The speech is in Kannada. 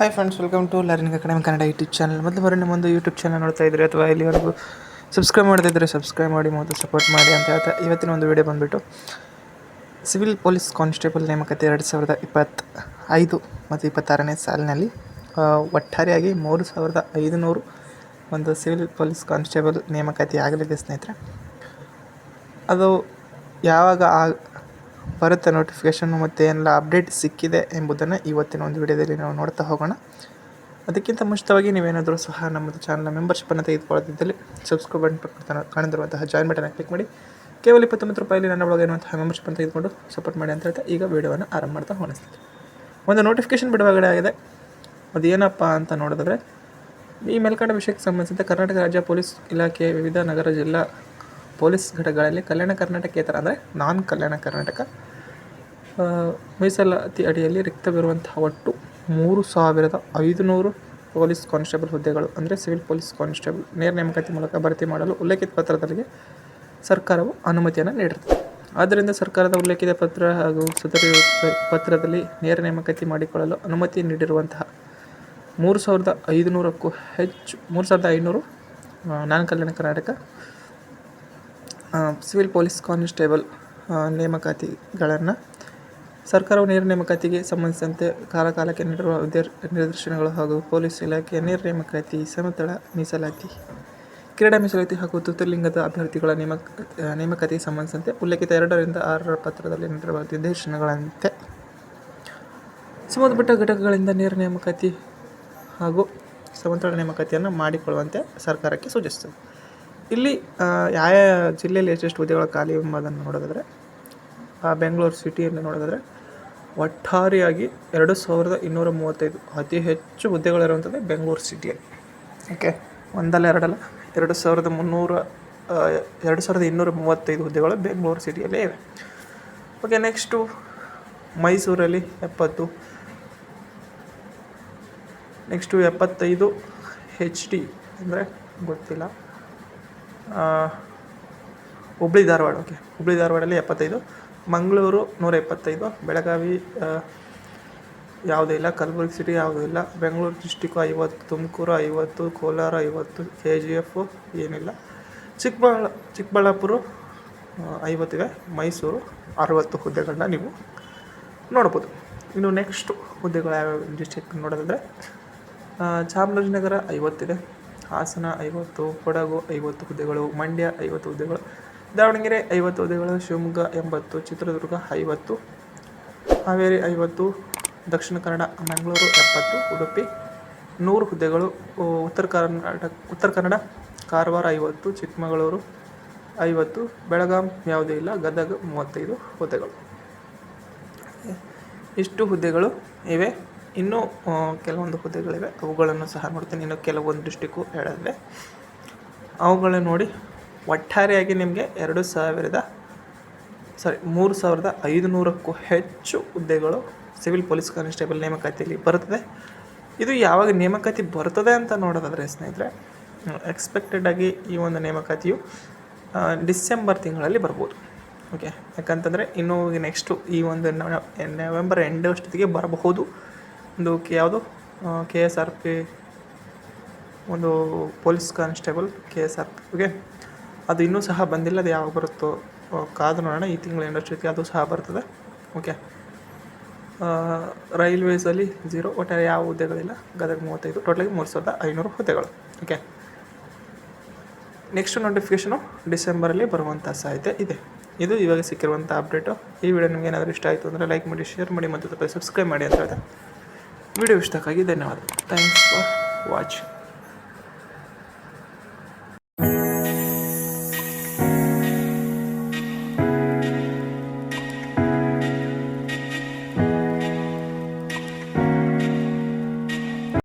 Hi friends welcome to learning academy Kannada YouTube channel ಮೊದಲು ಬರೋ ನಿಮ್ಮೊಂದು ಯೂಟ್ಯೂಬ್ ಚಾನಲ್ ನೋಡ್ತಾ ಇದ್ದರೆ ಅಥವಾ ಇಲ್ಲಿವರೆಗೂ ಸಬ್ಸ್ಕ್ರೈಬ್ ಮಾಡ್ತಾ ಇದ್ದರೆ ಸಬ್ಸ್ಕ್ರೈಬ್ ಮಾಡಿ ಮತ್ತು ಸಪೋರ್ಟ್ ಮಾಡಿ ಅಂತ ಹೇಳ್ತಾ ಇವತ್ತಿನ ಒಂದು ವಿಡಿಯೋ ಬಂದುಬಿಟ್ಟು ಸಿವಿಲ್ ಪೊಲೀಸ್ ಕಾನ್ಸ್ಟೇಬಲ್ ನೇಮಕತೆ ಎರಡು ಸಾವಿರದ ಇಪ್ಪತ್ತ ಐದು ಮತ್ತು ಇಪ್ಪತ್ತಾರನೇ ಸಾಲಿನಲ್ಲಿ ಒಟ್ಟಾರೆಯಾಗಿ ಮೂರು ಸಾವಿರದ ಐದುನೂರು ಒಂದು ಸಿವಿಲ್ ಪೊಲೀಸ್ ಕಾನ್ಸ್ಟೇಬಲ್ ನೇಮಕಾತಿ ಆಗಲಿದೆ ಸ್ನೇಹಿತರೆ. ಅದು ಯಾವಾಗ ಆ ಬರುತ್ತೆ ನೋಟಿಫಿಕೇಷನ್ನು ಮತ್ತು ಏನೆಲ್ಲ ಅಪ್ಡೇಟ್ ಸಿಕ್ಕಿದೆ ಎಂಬುದನ್ನು ಇವತ್ತಿನ ಒಂದು ವಿಡಿಯೋದಲ್ಲಿ ನಾವು ನೋಡ್ತಾ ಹೋಗೋಣ. ಅದಕ್ಕಿಂತ ಮುಂಚಿತವಾಗಿ ನೀವೇನಾದರೂ ಸಹ ನಮ್ಮದು ಚಾನಲ್ನ ಮೆಂಬರ್ಶಿಪ್ಪನ್ನು ತೆಗೆದುಕೊಳ್ಳದಿದ್ದಲ್ಲಿ ಸಬ್ಸ್ಕ್ರೈಬ್ ಬಟನ್ ಪಕ್ಕದ ಕಾಣಿರುವಂತಹ ಜಾಯಿನ್ ಬಟನ್ ಕ್ಲಿಕ್ ಮಾಡಿ. ಕೇವಲ ಇಪ್ಪತ್ತೊಂಬತ್ತು ರೂಪಾಯಲ್ಲಿ ನನ್ನ ಒಳಗೆ ಇರುವಂತಹ ಮೆಂಬರ್ಶಿಪ್ಪನ್ನು ತೆಗೆದುಕೊಂಡು ಸಪೋರ್ಟ್ ಮಾಡಿ ಅಂತ ಹೇಳ್ತಾ ಈಗ ವಿಡಿಯೋವನ್ನು ಆರಂಭ ಮಾಡ್ತಾ ಹೋಣಿಸ್ತೀನಿ ಒಂದು ನೋಟಿಫಿಕೇಷನ್ ಬಿಡುಗಡೆ ಆಗಿದೆ. ಅದೇನಪ್ಪ ಅಂತ ನೋಡಿದ್ರೆ ಈ ಮೇಲ್ಕಂಡ ವಿಷಯಕ್ಕೆ ಸಂಬಂಧಿಸಿದಂತೆ ಕರ್ನಾಟಕ ರಾಜ್ಯ ಪೊಲೀಸ್ ಇಲಾಖೆ, ವಿವಿಧ ನಗರ ಜಿಲ್ಲಾ ಪೊಲೀಸ್ ಘಟಕಗಳಲ್ಲಿ ಕಲ್ಯಾಣ ಕರ್ನಾಟಕೇತರ ಅಂದರೆ ನಾನ್ ಕಲ್ಯಾಣ ಕರ್ನಾಟಕ. ಮೀಸಲಾತಿ ಅಡಿಯಲ್ಲಿ ರಿಕ್ತವಿರುವಂತಹ ಒಟ್ಟು ಮೂರು ಸಾವಿರದ ಐದುನೂರು ಪೊಲೀಸ್ ಕಾನ್ಸ್ಟೇಬಲ್ ಹುದ್ದೆಗಳು ಅಂದರೆ ಸಿವಿಲ್ ಪೊಲೀಸ್ ಕಾನ್ಸ್ಟೇಬಲ್ ನೇರ ನೇಮಕಾತಿ ಮೂಲಕ ಭರ್ತಿ ಮಾಡಲು ಉಲ್ಲೇಖಿತ ಪತ್ರದಲ್ಲಿ ಸರ್ಕಾರವು ಅನುಮತಿಯನ್ನು ನೀಡಿರುತ್ತದೆ ಆದ್ದರಿಂದ ಸರ್ಕಾರದ ಉಲ್ಲೇಖಿತ ಪತ್ರ ಹಾಗೂ ಸದರಿ ಪತ್ರದಲ್ಲಿ ನೇರ ನೇಮಕಾತಿ ಮಾಡಿಕೊಳ್ಳಲು ಅನುಮತಿ ನೀಡಿರುವಂತಹ ಮೂರು ಸಾವಿರದ ಐದುನೂರಕ್ಕೂ ಹೆಚ್ಚು, ಮೂರು ಸಾವಿರದ ಐನೂರು ನಾನ್ Kalyana Karnataka civil police constable ನೇಮಕಾತಿಗಳನ್ನು ಸರ್ಕಾರವು ನೇರ ನೇಮಕಾತಿಗೆ ಸಂಬಂಧಿಸಿದಂತೆ ಕಾಲಕಾಲಕ್ಕೆ ನೀಡಿರುವ ನಿರ್ದೇಶನಗಳು ಹಾಗೂ ಪೊಲೀಸ್ ಇಲಾಖೆಯ ನೇರ ನೇಮಕಾತಿ ಸಮತಳ ಮೀಸಲಾತಿ, ಕ್ರೀಡಾ ಮೀಸಲಾತಿ ಹಾಗೂ ತುರ್ತುಲಿಂಗದ ಅಭ್ಯರ್ಥಿಗಳ ನೇಮಕ ನೇಮಕಾತಿಗೆ ಸಂಬಂಧಿಸಿದಂತೆ ಉಲ್ಲೇಖಿತ ಎರಡರಿಂದ ಆರರ ಪತ್ರದಲ್ಲಿ ನೀಡಿರುವ ನಿರ್ದೇಶನಗಳಂತೆ. ಸಂಬಂಧಪಟ್ಟ ಘಟಕಗಳಿಂದ ನೇರ ನೇಮಕಾತಿ ಹಾಗೂ ಸಮತಳ ನೇಮಕಾತಿಯನ್ನು ಮಾಡಿಕೊಳ್ಳುವಂತೆ ಸರ್ಕಾರಕ್ಕೆ ಸೂಚಿಸುತ್ತದೆ. ಇಲ್ಲಿ ಯಾವ ಜಿಲ್ಲೆಯಲ್ಲಿ ಎಷ್ಟೆಷ್ಟು ಹುದ್ದೆಗಳ ಖಾಲಿ ಎಂಬುದನ್ನು ನೋಡೋದಾದರೆ ಬೆಂಗಳೂರು ಸಿಟಿಯನ್ನು ನೋಡೋದಾದರೆ, ಒಟ್ಟಾರೆಯಾಗಿ ಎರಡು ಸಾವಿರದ ಇನ್ನೂರ ಮೂವತ್ತೈದು ಅತಿ ಹೆಚ್ಚು ಹುದ್ದೆಗಳಿರುವಂಥದ್ದು ಬೆಂಗಳೂರು ಸಿಟಿಯಲ್ಲಿ ಓಕೆ ಒಂದಲ್ಲ ಎರಡಲ್ಲ, ಎರಡು ಸಾವಿರದ ಮುನ್ನೂರ ಎರಡು ಸಾವಿರದ ಇನ್ನೂರ ಮೂವತ್ತೈದು ಹುದ್ದೆಗಳು ಬೆಂಗಳೂರು ಸಿಟಿಯಲ್ಲೇ ಇವೆ. ಓಕೆ ನೆಕ್ಸ್ಟು ಮೈಸೂರಲ್ಲಿ ಎಪ್ಪತ್ತು. ನೆಕ್ಸ್ಟು ಎಪ್ಪತ್ತೈದು ಹೆಚ್ ಡಿ ಅಂದರೆ ಗೊತ್ತಿಲ್ಲ. ಹುಬ್ಳಿ ಧಾರವಾಡ ಓಕೆ ಹುಬ್ಳಿ ಧಾರವಾಡಲ್ಲಿ ಎಪ್ಪತ್ತೈದು, ಮಂಗಳೂರು ನೂರ ಎಪ್ಪತ್ತೈದು ಬೆಳಗಾವಿ ಯಾವುದೂ ಇಲ್ಲ, ಕಲಬುರಗಿ ಸಿಟಿ ಯಾವುದೂ ಇಲ್ಲ, ಬೆಂಗಳೂರು ಡಿಸ್ಟಿಕ್ಕು ಐವತ್ತು, ತುಮಕೂರು ಐವತ್ತು, ಕೋಲಾರ ಐವತ್ತು ಕೆ ಜಿ ಎಫು ಏನಿಲ್ಲ. ಚಿಕ್ಕಬಳ್ಳ, ಚಿಕ್ಕಬಳ್ಳಾಪುರ ಐವತ್ತಿವೆ ಮೈಸೂರು ಅರವತ್ತು ಹುದ್ದೆಗಳನ್ನ ನೀವು ನೋಡ್ಬೋದು. ಇನ್ನು ನೆಕ್ಸ್ಟು ಹುದ್ದೆಗಳು ಯಾವ್ಯಾವ ಡಿಸ್ಟಿಕ್ ನೋಡೋದಾದರೆ ಚಾಮರಾಜನಗರ ಐವತ್ತಿದೆ ಹಾಸನ ಐವತ್ತು, ಕೊಡಗು ಐವತ್ತು ಹುದ್ದೆಗಳು, ಮಂಡ್ಯ ಐವತ್ತು ಹುದ್ದೆಗಳು, ದಾವಣಗೆರೆ ಐವತ್ತು ಹುದ್ದೆಗಳು, ಶಿವಮೊಗ್ಗ ಎಂಬತ್ತು, ಚಿತ್ರದುರ್ಗ ಐವತ್ತು, ಹಾವೇರಿ ಐವತ್ತು, ದಕ್ಷಿಣ ಕನ್ನಡ, ಮಂಗಳೂರು ಎಪ್ಪತ್ತು, ಉಡುಪಿ ನೂರು ಹುದ್ದೆಗಳು ಉತ್ತರ ಕರ್ನಾಟಕ ಉತ್ತರ ಕನ್ನಡ ಕಾರವಾರ ಐವತ್ತು, ಚಿಕ್ಕಮಗಳೂರು ಐವತ್ತು, ಬೆಳಗಾಂ ಯಾವುದೇ ಇಲ್ಲ, ಗದಗ ಮೂವತ್ತೈದು ಹುದ್ದೆಗಳು. ಇಷ್ಟು ಹುದ್ದೆಗಳು ಇವೆ. ಇನ್ನೂ ಕೆಲವೊಂದು ಹುದ್ದೆಗಳಿವೆ. ಅವುಗಳನ್ನು ಸಹ ನೋಡ್ತೀನಿ. ಇನ್ನು ಕೆಲವೊಂದು ಡಿಸ್ಟಿಕ್ಕು ಹೇಳಿದ್ವಿ ಅವುಗಳನ್ನ ನೋಡಿ ಒಟ್ಟಾರೆಯಾಗಿ ನಿಮಗೆ ಎರಡು ಸಾವಿರದ ಸಾರಿ ಮೂರು ಸಾವಿರದ ಐದುನೂರಕ್ಕೂ ಹೆಚ್ಚು ಹುದ್ದೆಗಳು ಸಿವಿಲ್ ಪೊಲೀಸ್ ಕಾನ್ಸ್ಟೇಬಲ್ ನೇಮಕಾತಿಯಲ್ಲಿ ಬರುತ್ತದೆ. ಇದು ಯಾವಾಗ ನೇಮಕಾತಿ ಬರ್ತದೆ ಅಂತ ನೋಡೋದಾದರೆ ಸ್ನೇಹಿತರೆ ಎಕ್ಸ್ಪೆಕ್ಟೆಡ್ ಆಗಿ ಈ ಒಂದು ನೇಮಕಾತಿಯು ಡಿಸೆಂಬರ್ ತಿಂಗಳಲ್ಲಿ ಬರ್ಬೋದು. ಓಕೆ ಯಾಕಂತಂದರೆ ಇನ್ನು ನೆಕ್ಸ್ಟು ಈ ಒಂದು ನವೆಂಬರ್ ಎಂಡ್ ಅಷ್ಟೊತ್ತಿಗೆ ಬರಬಹುದು. ಒಂದು ಕೆ ಯಾವುದು? ಕೆ ಎಸ್ ಆರ್ ಪಿ, ಒಂದು police constable K S R P okay ಅದು ಇನ್ನೂ ಸಹ ಬಂದಿಲ್ಲ, ಅದು ಯಾವಾಗ ಬರುತ್ತೋ ಕಾದು ನೋಡೋಣ, ಈ ತಿಂಗಳ ಇಂಡಸ್ಟ್ರಿಗೆ ಅದು ಸಹ ಬರ್ತದೆ. ಓಕೆ ರೈಲ್ವೇಸಲ್ಲಿ ಝೀರೋ ಒಟ್ಟಾರೆ ಯಾವ ಹುದ್ದೆಗಳಿಲ್ಲ. ಗದಗ ಮೂವತ್ತೈದು ಟೋಟಲಾಗಿ ಮೂರು ಸಾವಿರದ ಐನೂರು ಹುದ್ದೆಗಳು. ಓಕೆ ನೆಕ್ಸ್ಟ್ ನೋಟಿಫಿಕೇಷನು ಡಿಸೆಂಬರಲ್ಲಿ ಬರುವಂಥ ಸಾಧ್ಯತೆ ಇದೆ. ಇದು ಇವಾಗ ಸಿಕ್ಕಿರುವಂಥ ಅಪ್ಡೇಟು ಈ ವಿಡಿಯೋ ನಿಮ್ಗೆ ಏನಾದರೂ ಇಷ್ಟ ಆಯಿತು ಅಂದರೆ ಲೈಕ್ ಮಾಡಿ ಶೇರ್ ಮಾಡಿ, ಮತ್ತು ಸಬ್ಸ್ಕ್ರೈಬ್ ಮಾಡಿ ಅಂತ ಹೇಳ್ತಾ ವಿಡಿಯೋ ಇಷ್ಟಕ್ಕಾಗಿ ಧನ್ಯವಾದ. Thanks for watching